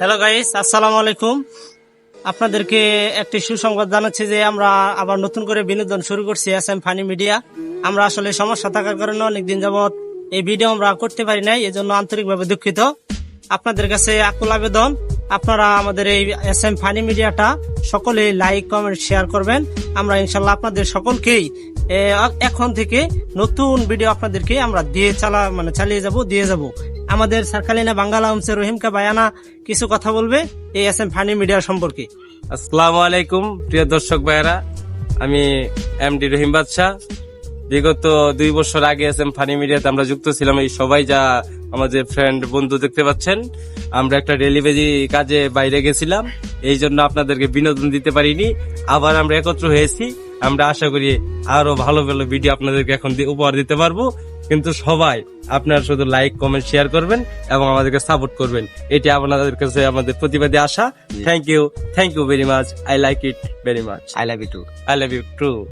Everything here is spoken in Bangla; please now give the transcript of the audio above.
হ্যালো গাইস আসসালামু আলাইকুম আপনাদেরকে একটি সুসংবাদ জানাচ্ছি যে আমরা আবার নতুন করে বিনোদন শুরু করছি এস এম ফানি মিডিয়া। আমরা আসলে সমস্যা থাকার কারণে অনেকদিন যাবৎ এই ভিডিও আমরা করতে পারি নাই, এজন্য আন্তরিকভাবে দুঃখিত। আপনাদের কাছে আকুল আবেদন। আপনারা আমাদের এই এস এম ফানি মিডিয়াটা সকলে লাইক, কমেন্ট, শেয়ার করবেন। আমরা ইনশাল্লাহ আপনাদের সকলকেই এখন থেকে নতুন ভিডিও আপনাদেরকে আমরা দিয়ে চালা মানে চালিয়ে যাব, দিয়ে যাব। আমাদের সার্কালিনা বাঙ্গালা হমসে রহিমকা বায়ানা কিছু কথা বলবে এই এস এম ফানি মিডিয়া সম্পর্কে। আসসালামু আলাইকুম, প্রিয় দর্শক ভাইয়েরা। আমি এম ডি রহিম বাদশাহ। বিগত দুই বছর আগে এস এম ফানি মিডিয়াতে আমরা যুক্ত ছিলাম। এই সবাই যা আমাদের ফ্রেন্ড বন্ধু দেখতে পাচ্ছেন, আমরা একটা ডেলিভারি কাজে বাইরে গেছিলাম। এই জন্য আপনাদেরকে বিনোদন দিতে পারিনি। আবার আমরা একত্র হয়েছি। আমরা আশা করি আরও ভালো ভালো ভিডিও আপনাদেরকে এখন উপহার দিতে পারব। কিন্তু সবাই আপনারা শুধু লাইক কমেন্ট শেয়ার করবেন এবং আমাদেরকে সাপোর্ট করবেন। এটি আপনাদের কাছে আমাদের প্রতিবাদী আসা thank you thank you very much I like it very much I love you too I love you true